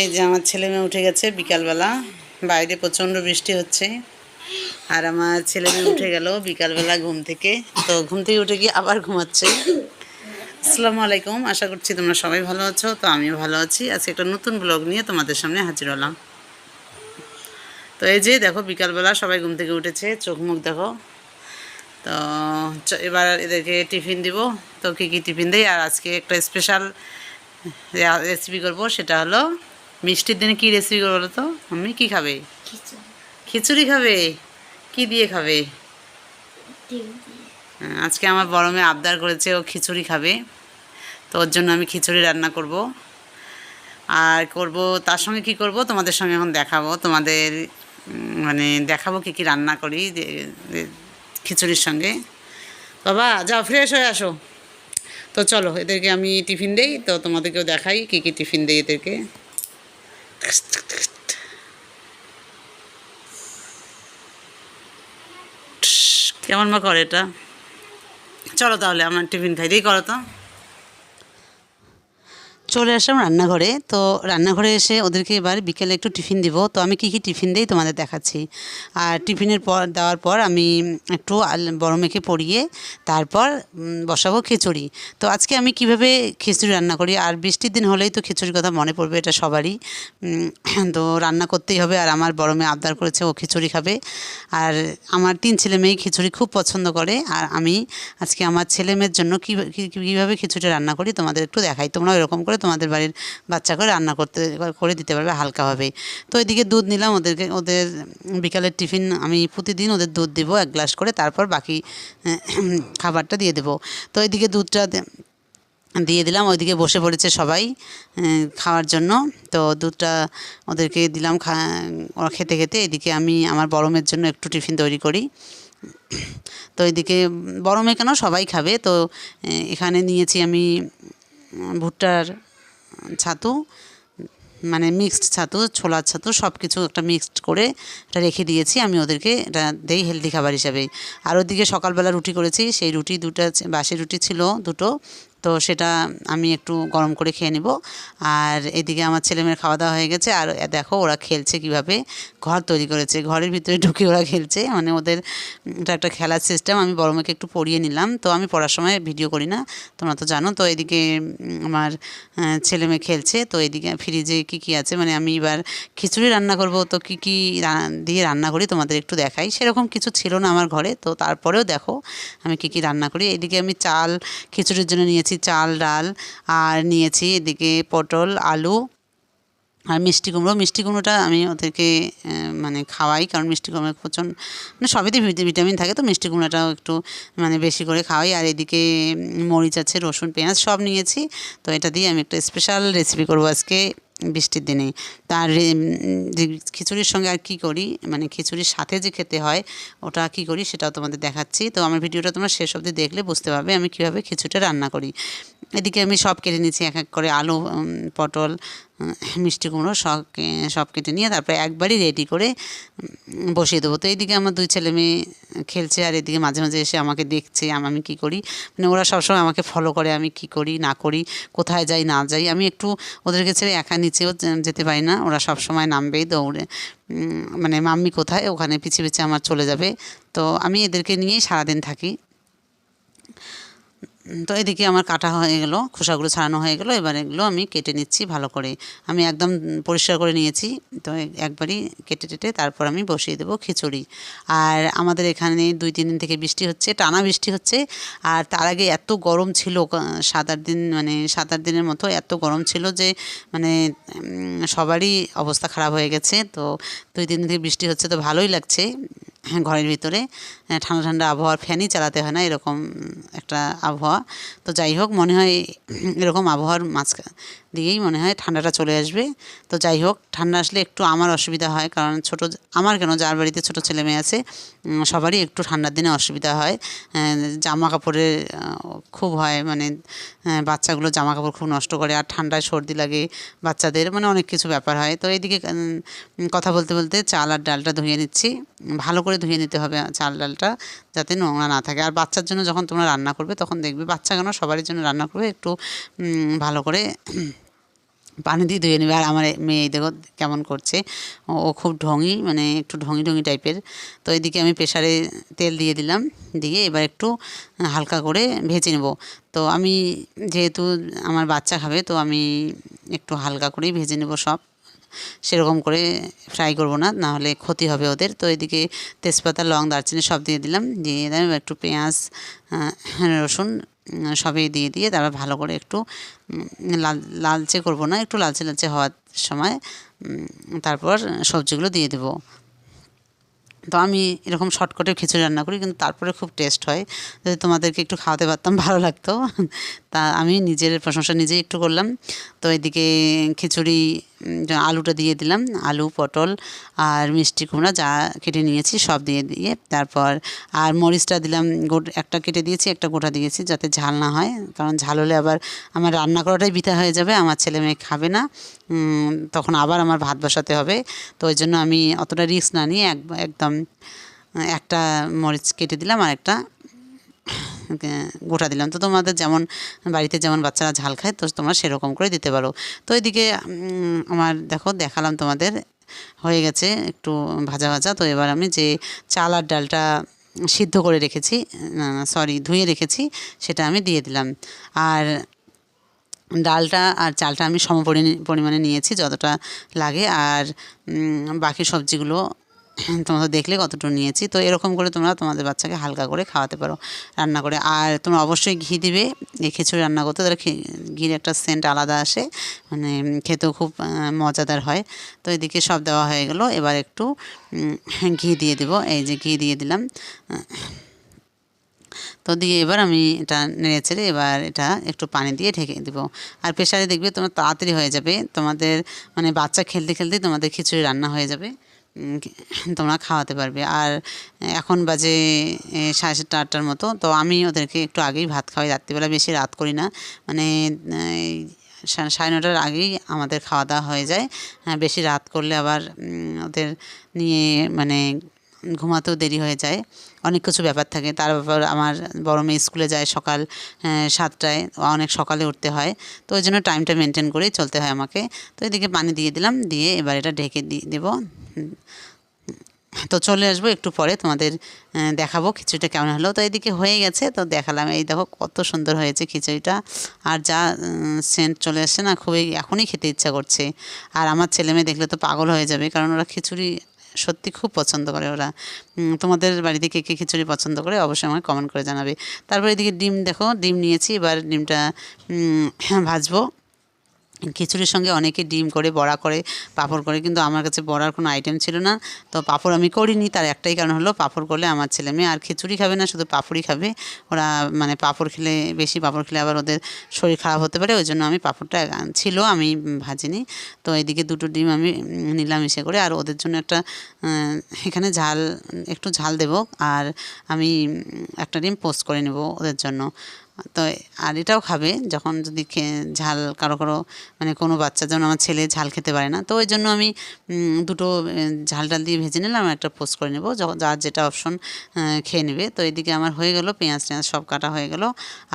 এই যে আমার ছেলে মেয়ে উঠে গেছে বিকালবেলা। বাইরে প্রচণ্ড বৃষ্টি হচ্ছে। আর আমার ছেলে মেয়ে উঠে গেল বিকালবেলা ঘুম থেকে। তো ঘুম থেকে উঠে গিয়ে আবার ঘুমাচ্ছে। আসসালামু আলাইকুম, আশা করছি তোমরা সবাই ভালো আছো। তো আমিও ভালো আছি। আজকে একটা নতুন ব্লগ নিয়ে তোমাদের সামনে হাজির হলাম। তো এই যে দেখো, বিকালবেলা সবাই ঘুম থেকে উঠেছে, চোখ মুখ দেখো। তো এবার এদেরকে টিফিন দিব। তো কী কী টিফিন দেই? আর আজকে একটা স্পেশাল রেসিপি করব, সেটা হলো মিষ্টির দিনে কী রেসিপি করব বলো তো? আমি কী খাবে? খিচুড়ি। খাবে? কি দিয়ে খাবে? হ্যাঁ, আজকে আমার বড় মেয়ে আবদার করেছে ও খিচুড়ি খাবে। তো ওর জন্য আমি খিচুড়ি রান্না করব। আর করব তার সঙ্গে কি করব? তোমাদের সঙ্গে এখন দেখাবো। তোমাদের মানে দেখাবো কি কি রান্না করি খিচুড়ির সঙ্গে। বাবা যাও ফ্রেশ হয়ে আসো। তো চলো এদেরকে আমি টিফিন দেই। তো তোমাদেরকেও দেখাই কি কি টিফিন দেই এদেরকে। কেমন মা করে এটা? চলো তাহলে আমার টিফিন খাই। দিই করো তো। চলে আসলাম রান্নাঘরে। তো রান্নাঘরে এসে ওদেরকে এবার বিকেলে একটু টিফিন দিব। তো আমি কী কী টিফিন দিই তোমাদের দেখাচ্ছি। আর টিফিনের পর, দেওয়ার পর আমি একটু বড় মেখে পরিয়ে তারপর বসাবো খিচুড়ি। তো আজকে আমি কীভাবে খিচুড়ি রান্না করি? আর বৃষ্টির দিন হলেই তো খিচুড়ির কথা মনে পড়বে, এটা সবারই। তো রান্না করতেই হবে। আর আমার বড় মেয়ে আবদার করেছে, ও খিচুড়ি খাবে। আর আমার তিন ছেলে মেয়ে খিচুড়ি খুব পছন্দ করে। আর আমি আজকে আমার ছেলে মেয়ের জন্য কী, কীভাবে খিচুড়ি রান্না করি তোমাদের একটু দেখাই। তোমরা এরকম করে তোমাদের বাড়ির বাচ্চাকে রান্না করতে, করে দিতে পারবে হালকাভাবে তো এদিকে দুধ নিলাম, ওদেরকে, ওদের বিকালের টিফিন আমি প্রতিদিন ওদের দুধ দিব, এক গ্লাস করে, তারপর বাকি, খাবারটা দিয়ে দেবো। তো এদিকে দুধটা দিয়ে দিলাম, ওইদিকে বসে পড়েছে সবাই খাওয়ার জন্য। তো দুধটা ওদেরকে দিলাম ওরা খেতে খেতে, এদিকে আমি আমার বড় মেয়ের জন্য একটু টিফিন তৈরি করি। তো এদিকে বরমে কেন সবাই খাবে, তো এখানে নিয়েছি আমি ভুট্টার ছাতু মানে মিক্সড ছাতু ছোলার ছাতু সব কিছু একটা মিক্সড করে এটা রেখে দিয়েছি। আমি ওদেরকে এটা দেই হেলদি খাবার হিসাবে আর ওদিকে সকালবেলা রুটি করেছি, সেই রুটি দুটা বাসি রুটি ছিল দুটো। তো সেটা আমি একটু গরম করে খেয়ে নেব। আর এদিকে আমার ছেলেমেয়ের খাওয়া দাওয়া হয়ে গেছে। আর দেখো ওরা খেলছে কীভাবে। ঘর তৈরি করেছে। ঘরের ভিতরে ঢুকে ওরা খেলছে। মানে ওদের এটা একটা খেলার সিস্টেম আমি বড় মেয়েকে একটু পড়িয়ে নিলাম। তো আমি পড়ার সময় ভিডিও করি না। তোমরা তো জানো। তো এদিকে আমার ছেলে মেয়ে খেলছে। তো এদিকে ফ্রিজে কী কী আছে? মানে আমি এবার খিচুড়ি রান্না করব। তো কী কী দিয়ে রান্না করি তোমাদের একটু দেখাই। সেরকম কিছু ছিল না আমার ঘরে। তো তারপরেও দেখো আমি কী কী রান্না করি। এদিকে আমি চাল খিচুড়ির জন্য নিয়েছি চাল, ডাল আর নিয়েছি এদিকে পটল, আলু আর মিষ্টি কুমড়ো। মিষ্টি কুমড়োটা আমি ওদেরকে মানে খাওয়াই কারণ মিষ্টি কুমড়ো প্রচণ্ড মানে সবেতে ভিটা- ভিটামিন থাকে তো মিষ্টি কুমড়োটাও একটু মানে বেশি করে খাওয়াই। আর এদিকে মরিচ আছে, রসুন, পেঁয়াজ সব নিয়েছি। তো এটা দিয়ে আমি একটা স্পেশাল রেসিপি করব আজকে। বৃষ্টির দিনে। তার খিচুড়ির সঙ্গে আর কি করি মানে খিচুড়ির সাথে যে খেতে হয়, ওটা কি করি সেটাও তোমাদের দেখাচ্ছি। তো আমার ভিডিওটা তোমরা শেষ অবধি দেখলে বুঝতে পারবে আমি কীভাবে খিচুড়িটা রান্না করি। এদিকে আমি সব কেটে নিচ্ছি এক এক করে আলু পটল মিষ্টি কুমড়ো সব সব কেটে নিয়ে তারপরে একবারই রেডি করে বসিয়ে দেবো। তো এইদিকে আমার দুই ছেলে মেয়ে খেলছে আর এদিকে মাঝে মাঝে এসে আমাকে দেখছে আম- কি করি? মানে ওরা সবসময় আমাকে ফলো করে আমি কি করি, না করি, কোথায় যাই, না যাই। আমি একটু ওদেরকে ছেড়ে একা নিচেও যেতে পারি না। ওরা সব সময় নামবেই দৌড়ে মানে মাম্মি কোথায়? ওখানে পিছিয়ে পিছিয়ে আমার চলে যাবে। তো আমি এদেরকে নিয়েই সারাদিন থাকি। তো এদিকে আমার কাটা হয়ে গেলো, খোসাগুলো ছাড়ানো হয়ে গেলো, এবার এগুলো আমি কেটে নিচ্ছি ভালো করে। আমি একদম পরিষ্কার করে নিয়েছি, তো একবারই কেটে টেটে তারপর আমি বসিয়ে দেবো খিচুড়ি। আর আমাদের এখানে দুই, তিন দিন থেকে বৃষ্টি হচ্ছে, টানা বৃষ্টি হচ্ছে, আর তার আগে এত গরম ছিল সাত, আট দিন মানে সাত, আট দিনের মতো এত গরম ছিল যে মানে সবারই অবস্থা খারাপ হয়ে গেছে, তো দুই, তিন দিন থেকে বৃষ্টি হচ্ছে, তো ভালোই লাগছে। ঘরের ভিতরে ঠান্ডা ঠান্ডা আবহাওয়ার ফ্যানই চালাতে হয় না, এরকম একটা আবহাওয়া। তো যাই হোক, মনে হয় এরকম আবহাওয়ার মাঝখান দিয়েই মনে হয় ঠান্ডাটা চলে আসবে। তো যাই হোক, ঠান্ডা আসলে একটু আমার অসুবিধা হয়, কারণ ছোট আমার কেন, যার বাড়িতে ছোট ছেলে মেয়ে আছে সবারই একটু ঠান্ডার দিনে অসুবিধা হয়। জামা কাপড়ের খুব হয় মানে বাচ্চাগুলো জামা কাপড় খুব নষ্ট করে, আর ঠান্ডায় সর্দি লাগে বাচ্চাদের মানে অনেক কিছু ব্যাপার হয়। তো এইদিকে কথা বলতে বলতে চাল আর ডালটা ধুয়ে নিচ্ছি। ভালো করে ধুয়ে নিতে হবে চাল ডালটা যাতে নোংরা না থাকে। আর বাচ্চার জন্য যখন তোমরা রান্না করবে তখন দেখবে বাচ্চা কেন সবারই জন্য রান্না করবে একটু ভালো করে পানি দিয়ে ধুয়ে নেবে। আর আমার মেয়ে দেখো কেমন করছে। ও ও খুব ঢঙি মানে একটু ঢঙি ঢঙি টাইপের। তো এদিকে আমি প্রেশারে তেল দিয়ে দিলাম, দিয়ে এবার একটু হালকা করে ভেজে নেব। তো আমি যেহেতু আমার বাচ্চা খাবে, তো আমি একটু হালকা করেই ভেজে নেব সব। সেরকম করে ফ্রাই করব না, নাহলে ক্ষতি হবে ওদের। তো এদিকে তেজপাতা, লং, দারচিনি সব দিয়ে দিলাম। দিয়ে দিলাম একটু পেঁয়াজ রসুন সবই দিয়ে দিয়ে তারপর ভালো করে একটু লাল, লালচে করব না, একটু লালচে লালচে হওয়ার সময় তারপর সবজিগুলো দিয়ে দেবো। তো আমি এরকম শর্টকাটে খিচুড়ি রান্না করি, কিন্তু তারপরে খুব টেস্ট হয়। যদি তোমাদেরকে একটু খাওয়াতে পারতাম, ভালো লাগতো। তা আমি নিজের প্রশংসা নিজেই একটু করলাম। তো এদিকে খিচুড়ি আলুটা দিয়ে দিলাম, আলু, পটল আর মিষ্টি কুমড়া যা কেটে নিয়েছি সব দিয়ে দিয়ে তারপর আর মরিচটা দিলাম, গোট, একটা কেটে দিয়েছি, একটা গোটা দিয়েছি যাতে ঝাল না হয়, কারণ ঝাল হলে আবার আমার রান্না করাটাই বৃথা হয়ে যাবে, আমার ছেলে মেয়ে খাবে না তখন আবার আমার ভাত বসাতে হবে, তো ওই জন্য আমি অতটা রিস্ক না নিয়ে এক, একদম, একটা মরিচ কেটে দিলাম আর একটা গোটা দিলাম। তো তোমাদের যেমন, বাড়িতে যেমন বাচ্চারা ঝাল খায়, তো তোমরা সেরকম করে দিতে পারো। তো এদিকে আমার দেখো, দেখালাম তোমাদের, হয়ে গেছে একটু ভাজা ভাজা। তো এবার আমি যে চাল আর ডালটা সিদ্ধ করে রেখেছি সরি ধুয়ে রেখেছি, সেটা আমি দিয়ে দিলাম। আর ডালটা আর চালটা আমি সম পরিমাণে নিয়েছি, যতটা লাগে। আর বাকি সবজিগুলো তোমরা দেখলে কতটুকু নিয়েছি। তো এরকম করে তোমরা তোমাদের বাচ্চাকে হালকা করে খাওয়াতে পারো রান্না করে। আর তোমরা অবশ্যই ঘি দিবে এই খিচুড়ি রান্না করতে, তাহলে ঘির একটা সেন্ট আলাদা আসে মানে খেতেও খুব মজাদার হয়। তো এদিকে সব দেওয়া হয়ে গেল। এবার একটু ঘি দিয়ে দেবো। এই যে ঘি দিয়ে দিলাম। তো দিয়ে এবার আমি এটা নেড়ে চেড়ে এবার এটা একটু পানি দিয়ে ঢেকে দেবো। আর প্রেশারে দেখবে তোমার তাড়াতাড়ি হয়ে যাবে। তোমাদের মানে বাচ্চা খেলতে খেলতে তোমাদের খিচুড়ি রান্না হয়ে যাবে। তোমরা খাওয়াতে পারবে। আর এখন বাজে সাড়ে সাতটা, আটটার মতো। তো আমি ওদেরকে একটু আগেই ভাত খাওয়াই। রাত্রিবেলা বেশি রাত করি না। মানে সাড়ে নটার আগেই আমাদের খাওয়া দাওয়া হয়ে যায়। হ্যাঁ বেশি রাত করলে আবার ওদের নিয়ে মানে ঘুমাতেও দেরি হয়ে যায়। অনেক কিছু ব্যাপার থাকে। তার ব্যাপার আমার বড় মেয়ে স্কুলে যায় সকাল সাতটায়। অনেক সকালে উঠতে হয়। তো ওই জন্য টাইমটা মেনটেন করেই চলতে হয় আমাকে। তো এদিকে পানি দিয়ে দিলাম। দিয়ে এবার এটা ঢেকে দিয়ে দেবো। তো চলে আসব একটু পরে তোমাদের দেখাবো খিচুড়িটা কেমন হলো। তো এদিকে হয়ে গেছে। তো দেখালাম। এই দেখো কত সুন্দর হয়েছে খিচুড়িটা। আর যা সেন্ট চলে আসছে না, খুবই এখনই খেতে ইচ্ছা করছে। আর আমার ছেলে মেয়ে দেখলে তো পাগল হয়ে যাবে। কারণ ওরা খিচুড়ি সত্যি খুব পছন্দ করে ওরা। তোমাদের বাড়িতে কে কে খিচুড়ি পছন্দ করে অবশ্যই আমাকে কমেন্ট করে জানাবে। তারপর এদিকে ডিম দেখো, ডিম নিয়েছি, এবার ডিমটা ভাজবো। খিচুড়ির সঙ্গে অনেকে ডিম করে, বড়া করে, পাঁপড় করে, কিন্তু আমার কাছে বড়ার কোনো আইটেম ছিল না। তো পাঁপড় আমি করিনি, তার একটাই কারণ হলো পাঁপড় করলে আমার ছেলে মেয়ে আর খিচুড়ি খাবে না, শুধু পাঁপড়ই খাবে। ওরা মানে পাঁপড় খেলে, বেশি পাঁপড় খেলে আবার ওদের শরীর খারাপ হতে পারে, ওই জন্য আমি পাঁপড়টা ছিল, আমি ভাজিনি। তো এদিকে দুটো ডিম আমি নিলাম এসে করে, আর ওদের জন্য একটা এখানে ঝাল, একটু ঝাল দেবো, আর আমি একটা ডিম পোস্ট করে নেব ওদের জন্য। তো আর এটাও খাবে যখন যদি ঝাল কারও কারও মানে কোনো বাচ্চা, যেমন আমার ছেলে ঝাল খেতে পারে না, তো ওই জন্য আমি দুটো ঝাল ডাল দিয়ে ভেজে নিলাম, একটা পোস্ট করে নেব যার যেটা অপশন খেয়ে নেবে। তো এদিকে আমার হয়ে গেল, পেঁয়াজ টেঁয়াজ সব কাটা হয়ে গেল।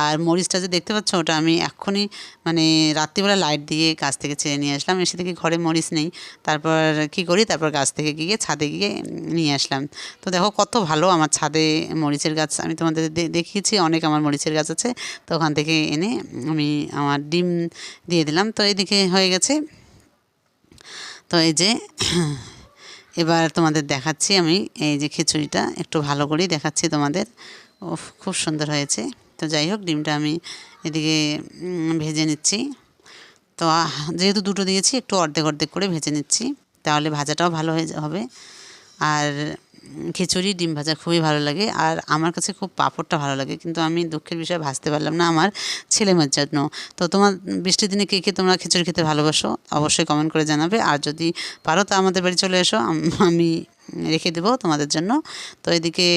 আর মরিচটা যে দেখতে পাচ্ছ ওটা আমি এক্ষুনি মানে রাত্রিবেলা লাইট দিয়ে গাছ থেকে ছেড়ে নিয়ে আসলাম। এসে দেখি ঘরে মরিচ নেই। তারপর কি করি? তারপর গাছ থেকে গিয়ে, ছাদে গিয়ে নিয়ে আসলাম। তো দেখো কত ভালো আমার ছাদে মরিচের গাছ। আমি তোমাদের দেখিয়েছি, অনেক আমার মরিচের গাছ আছে। তো ওখান থেকে এনে আমি আমার ডিম দিয়ে দিলাম। তো এদিকে হয়ে গেছে। তো এই যে এবার তোমাদের দেখাচ্ছি আমি এই যে খিচুড়িটা। একটু ভালো করেই দেখাচ্ছি তোমাদের। ও খুব সুন্দর হয়েছে। তো যাই হোক, ডিমটা আমি এদিকে ভেজে নিচ্ছি। তো যেহেতু দুটো দিয়েছি, একটু অর্ধেক অর্ধেক করে ভেজে নিচ্ছি। তাহলে ভাজাটাও ভালো হয়ে, হবে। আর খিচুড়ি, ডিম ভাজা খুবই ভালো লাগে। আর আমার কাছে খুব পাঁপড়টা ভালো লাগে, কিন্তু আমি দুঃখের বিষয়ে ভাজতে পারলাম না আমার ছেলে মেয়ের জন্য। তো তোমার বৃষ্টির দিনে কে কে তোমরা খিচুড়ি খেতে ভালোবাসো, অবশ্যই কমেন্ট করে জানাবে। আর যদি পারো তো আমাদের বাড়ি চলে এসো, আমি রেখে দেবো তোমাদের জন্য। তো এদিকে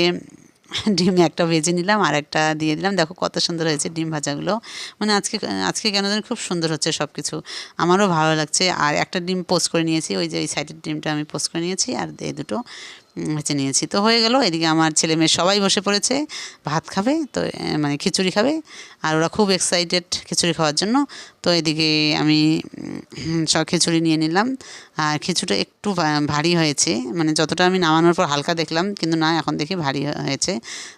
ডিম একটা ভেজে নিলাম, আর একটা দিয়ে দিলাম। দেখো কত সুন্দর হয়েছে ডিম ভাজাগুলো। মানে আজকে আজকে কেন জানি খুব সুন্দর হচ্ছে সব কিছু আমারও ভালো লাগছে। আর একটা ডিম পোস্ট করে নিয়েছি, ওই যে ওই সাইডের ডিমটা আমি পোস্ট করে নিয়েছি, আর এই দুটো। ভেজে নিয়েছি। তো হয়ে গেল, এদিকে আমার ছেলে মেয়ে সবাই বসে পড়েছে, ভাত খাবে, তো মানে খিচুড়ি খাবে, আর ওরা খুব এক্সাইটেড খিচুড়ি খাওয়ার জন্য। তো এদিকে আমি সব খিচুড়ি নিয়ে নিলাম, আর খিচুড়িটা একটু ভারী হয়েছে মানে যতটা আমি নামানোর পর হালকা দেখলাম, কিন্তু না, এখন দেখি ভারী হয়েছে।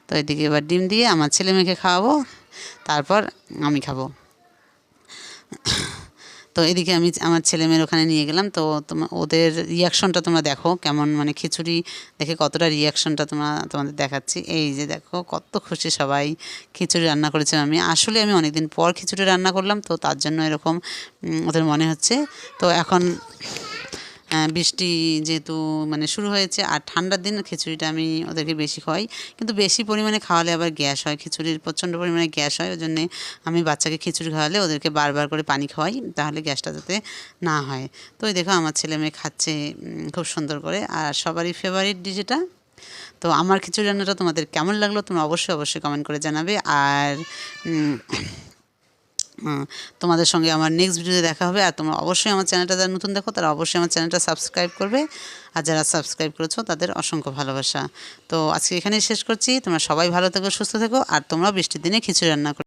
তো এদিকে এবার ডিম দিয়ে আমার ছেলে মেয়েকে খাওয়াবো, তারপর আমি খাব। তো এদিকে আমি আমার ছেলেমেয়ের ওখানে নিয়ে গেলাম। তো তোমার ওদের রিয়াকশনটা তোমরা দেখো কেমন মানে খিচুড়ি দেখে কতটা রিয়াকশনটা তোমরা তোমাদের দেখাচ্ছি। এই যে দেখো কত খুশি সবাই খিচুড়ি রান্না করেছে আমি আসলে আমি অনেকদিন পর খিচুড়ি রান্না করলাম, তো তার জন্য এরকম ওদের মনে হচ্ছে। তো এখন বৃষ্টি যেহেতু মানে শুরু হয়েছে, আর ঠান্ডার দিন খিচুড়িটা আমি ওদেরকে বেশি খাওয়াই। কিন্তু বেশি পরিমাণে খাওয়ালে আবার গ্যাস হয়, খিচুড়ির প্রচণ্ড পরিমাণে গ্যাস হয়, ওই জন্যে আমি বাচ্চাকে খিচুড়ি খাওয়ালে ওদেরকে বারবার করে পানি খাওয়াই, তাহলে গ্যাসটা যাতে না হয়। তো ওই দেখো আমার ছেলে মেয়ে খাচ্ছে খুব সুন্দর করে। আর সবারই ফেভারিট ডিশ এটা? তো আমার খিচুড়ি রান্নাটা তোমাদের কেমন লাগল তোমরা অবশ্যই অবশ্যই কমেন্ট করে জানাবে। আর তোমাদের সঙ্গে আমার নেক্সট ভিডিওতে দেখা হবে। আর তোমরা অবশ্যই আমার চ্যানেলটা যারা নতুন দেখো, তারা অবশ্যই আমার চ্যানেলটা সাবস্ক্রাইব করবে। আর যারা সাবস্ক্রাইব করেছ, তাদের অসংখ্য ভালোবাসা। তো আজকে এখানেই শেষ করছি। তোমরা সবাই ভালো থেকো, সুস্থ থেকো, আর তোমরা বৃষ্টির দিনে খিচুড়ি রান্না